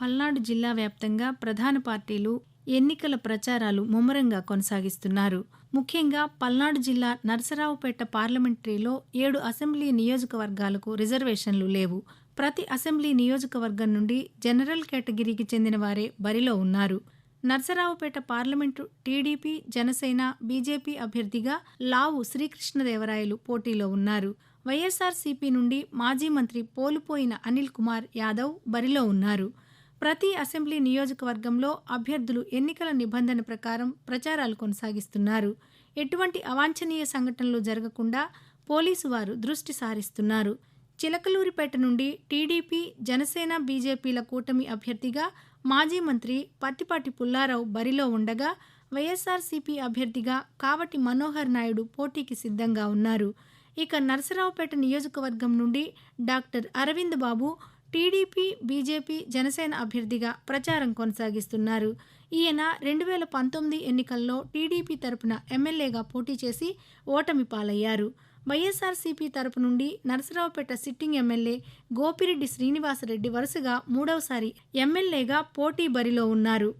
పల్నాడు జిల్లా వ్యాప్తంగా ప్రధాన పార్టీలు ఎన్నికల ప్రచారాలు ముమ్మరంగా కొనసాగిస్తున్నారు. ముఖ్యంగా పల్నాడు జిల్లా నరసరావుపేట పార్లమెంటరీలో ఏడు అసెంబ్లీ నియోజకవర్గాలకు రిజర్వేషన్లు లేవు. ప్రతి అసెంబ్లీ నియోజకవర్గం నుండి జనరల్ కేటగిరీకి చెందిన వారే బరిలో ఉన్నారు. Narasaraopet parliament TDP Janasena BJP అభ్యర్థిగా లావు శ్రీకృష్ణదేవరాయలు పోటీలో ఉన్నారు. వైఎస్ఆర్సీపీ నుండి మాజీ మంత్రి పోలుపోయిన అనిల్ కుమార్ యాదవ్ బరిలో ఉన్నారు. ప్రతి అసెంబ్లీ నియోజకవర్గంలో అభ్యర్థులు ఎన్నికల నిబంధన ప్రకారం ప్రచారాలు కొనసాగిస్తున్నారు. ఎటువంటి అవాంఛనీయ సంఘటనలు జరగకుండా పోలీసు వారు దృష్టి సారిస్తున్నారు. చిలకలూరిపేట నుండి టీడీపీ జనసేన బీజేపీల కూటమి అభ్యర్థిగా మాజీ మంత్రి పత్తిపాటి పుల్లారావు బరిలో ఉండగా వైఎస్ఆర్సీపీ అభ్యర్థిగా కావటి మనోహర్ నాయుడు పోటీకి సిద్ధంగా ఉన్నారు. ఇక నరసరావుపేట నియోజకవర్గం నుండి doctor Aravind Babu TDP BJP Janasena అభ్యర్థిగా ప్రచారం కొనసాగిస్తున్నారు. ఈయన రెండు వేల పంతొమ్మిది ఎన్నికల్లో టీడీపీ తరపున ఎమ్మెల్యేగా పోటీ చేసి ఓటమి పాలయ్యారు. వైఎస్ఆర్సీపీ తరపు నుండి నరసరావుపేట సిట్టింగ్ ఎమ్మెల్యే గోపిరెడ్డి శ్రీనివాసరెడ్డి వరుసగా మూడవసారి ఎమ్మెల్యేగా పోటీ బరిలో ఉన్నారు.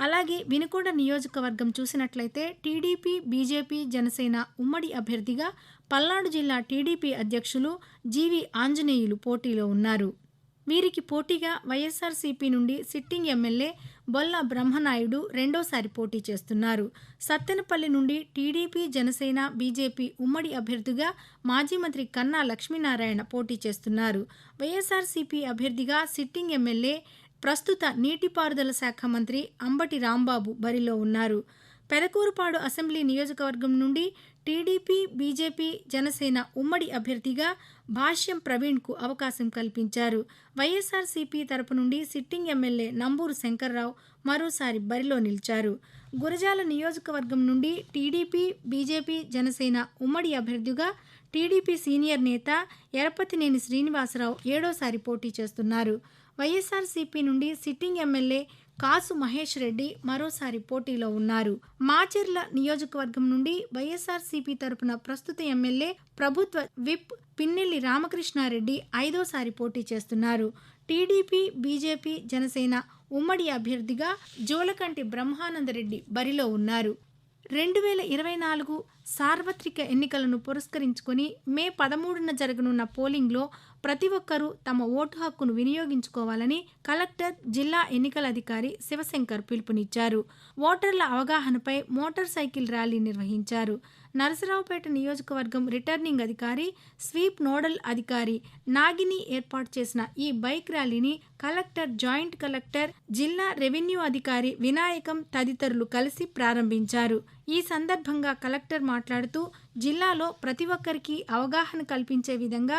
అలాగే వినుకొండ నియోజకవర్గం చూసినట్లయితే టీడీపీ బీజేపీ జనసేన ఉమ్మడి అభ్యర్థిగా పల్నాడు జిల్లా టీడీపీ అధ్యక్షులు జీవి ఆంజనేయులు పోటీలో ఉన్నారు. వీరికి పోటీగా వైఎస్ఆర్సీపీ నుండి సిట్టింగ్ ఎమ్మెల్యే బొల్ల బ్రహ్మనాయుడు రెండోసారి పోటీ చేస్తున్నారు. సత్తెనపల్లి నుండి టీడీపీ జనసేన బీజేపీ ఉమ్మడి అభ్యర్థిగా మాజీ మంత్రి కన్నా లక్ష్మీనారాయణ పోటీ చేస్తున్నారు. వైఎస్ఆర్సీపీ అభ్యర్థిగా సిట్టింగ్ ఎమ్మెల్యే ప్రస్తుత నీటిపారుదల శాఖ మంత్రి అంబటి రాంబాబు బరిలో ఉన్నారు. పెదకూరుపాడు అసెంబ్లీ నియోజకవర్గం నుండి టీడీపీ బీజేపీ జనసేన ఉమ్మడి అభ్యర్థిగా భాష్యం ప్రవీణ్కు అవకాశం కల్పించారు. వైఎస్ఆర్సీపీ తరపు నుండి సిట్టింగ్ ఎమ్మెల్యే నంబూరు శంకర్రావు మరోసారి బరిలో నిలిచారు. గురజాల నియోజకవర్గం నుండి టీడీపీ బీజేపీ జనసేన ఉమ్మడి అభ్యర్థిగా టీడీపీ సీనియర్ నేత ఎరపతినేని శ్రీనివాసరావు ఏడోసారి పోటీ చేస్తున్నారు. వైఎస్ఆర్సీపీ నుండి సిట్టింగ్ ఎమ్మెల్యే కాసు మహేష్ రెడ్డి మరోసారి పోటీలో ఉన్నారు. మాచెర్ల నియోజకవర్గం నుండి వైఎస్ఆర్సీపీ తరపున ప్రస్తుత ఎమ్మెల్యే ప్రభుత్వ విప్ పిన్నెల్లి రామకృష్ణారెడ్డి ఐదోసారి పోటీ చేస్తున్నారు. టీడీపీ బీజేపీ జనసేన ఉమ్మడి అభ్యర్థిగా జోలకంటి బ్రహ్మానందరెడ్డి బరిలో ఉన్నారు. రెండు వేల ఇరవై నాలుగు సార్వత్రిక ఎన్నికలను పురస్కరించుకొని మే పదమూడున జరగనున్న పోలింగ్లో ప్రతి ఒక్కరూ తమ ఓటు హక్కును వినియోగించుకోవాలని కలెక్టర్ జిల్లా ఎన్నికల అధికారి శివశంకర్ పిలుపునిచ్చారు. ఓటర్ల అవగాహనపై మోటార్ సైకిల్ ర్యాలీ నిర్వహించారు. నరసరావుపేట నియోజకవర్గం రిటర్నింగ్ అధికారి స్వీప్ నోడల్ అధికారి నాగిని ఏర్పాటు చేసిన ఈ బైక్ ర్యాలీని కలెక్టర్ జాయింట్ కలెక్టర్ జిల్లా రెవెన్యూ అధికారి వినాయకం తదితరులు కలిసి ప్రారంభించారు. ఈ సందర్భంగా కలెక్టర్ మాట్లాడుతూ జిల్లాలో ప్రతి ఒక్కరికి అవగాహన కల్పించే విధంగా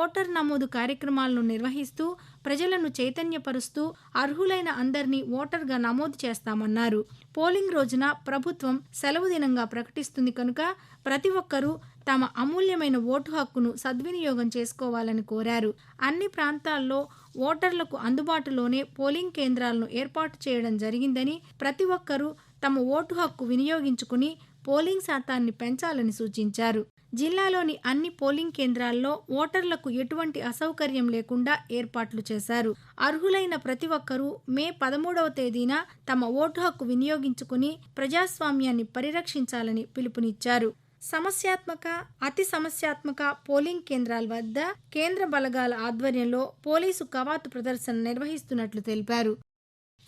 ఓటర్ నమోదు కార్యక్రమాలను నిర్వహిస్తూ ప్రజలను చైతన్యపరుస్తూ అర్హులైన అందరినీ ఓటర్గా నమోదు చేస్తామన్నారు. పోలింగ్ రోజున ప్రభుత్వం సెలవు దినంగా ప్రకటిస్తుంది కనుక ప్రతి ఒక్కరూ తమ అమూల్యమైన ఓటు హక్కును సద్వినియోగం చేసుకోవాలని కోరారు. అన్ని ప్రాంతాల్లో ఓటర్లకు అందుబాటులోనే పోలింగ్ కేంద్రాలను ఏర్పాటు చేయడం జరిగిందని ప్రతి ఒక్కరూ తమ ఓటు హక్కు వినియోగించుకుని పోలింగ్ శాతాన్ని పెంచాలని సూచించారు. జిల్లాలోని అన్ని పోలింగ్ కేంద్రాల్లో ఓటర్లకు ఎటువంటి అసౌకర్యం లేకుండా ఏర్పాట్లు చేశారు. అర్హులైన ప్రతి ఒక్కరూ మే పదమూడవ తేదీన తమ ఓటు హక్కు వినియోగించుకుని ప్రజాస్వామ్యాన్ని పరిరక్షించాలని పిలుపునిచ్చారు. సమస్యాత్మక అతి సమస్యాత్మక పోలింగ్ కేంద్రాల వద్ద కేంద్ర బలగాల ఆధ్వర్యంలో పోలీసు కవాతు ప్రదర్శన నిర్వహిస్తున్నట్లు తెలిపారు.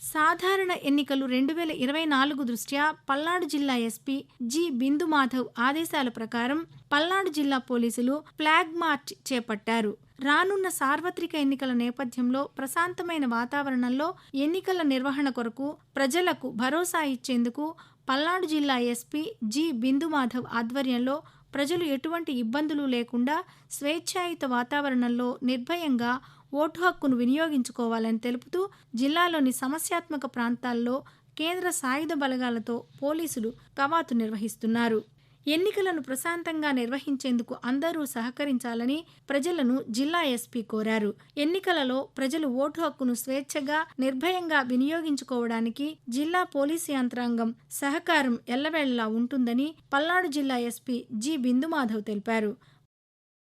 సాధారణ ఎన్నికలు రెండు వేల ఇరవై నాలుగు దృష్ట్యా పల్నాడు జిల్లా ఎస్పీ జి బిందు మాధవ్ ఆదేశాల ప్రకారం పల్నాడు జిల్లా పోలీసులు ఫ్లాగ్ మార్చ్ చేపట్టారు. రానున్న సార్వత్రిక ఎన్నికల నేపథ్యంలో ప్రశాంతమైన వాతావరణంలో ఎన్నికల నిర్వహణ కొరకు ప్రజలకు భరోసా ఇచ్చేందుకు పల్నాడు జిల్లా ఎస్పీ జి బిందు మాధవ్ ఆధ్వర్యంలో ప్రజలు ఎటువంటి ఇబ్బందులు లేకుండా స్వేచ్ఛాయుత వాతావరణంలో నిర్భయంగా ఓటు హక్కును వినియోగించుకోవాలని తెలుపుతూ జిల్లాలోని సమస్యాత్మక ప్రాంతాల్లో కేంద్ర సాయుధ బలగాలతో పోలీసులు కవాతు నిర్వహిస్తున్నారు. ఎన్నికలను ప్రశాంతంగా నిర్వహించేందుకు అందరూ సహకరించాలని ప్రజలను జిల్లా ఎస్పీ కోరారు. ఎన్నికలలో ప్రజలు ఓటు హక్కును స్వేచ్ఛగా నిర్భయంగా వినియోగించుకోవడానికి జిల్లా పోలీసు యంత్రాంగం సహకారం ఎల్లవేళలా ఉంటుందని పల్నాడు జిల్లా ఎస్పీ జి బిందుమాధవ్ తెలిపారు.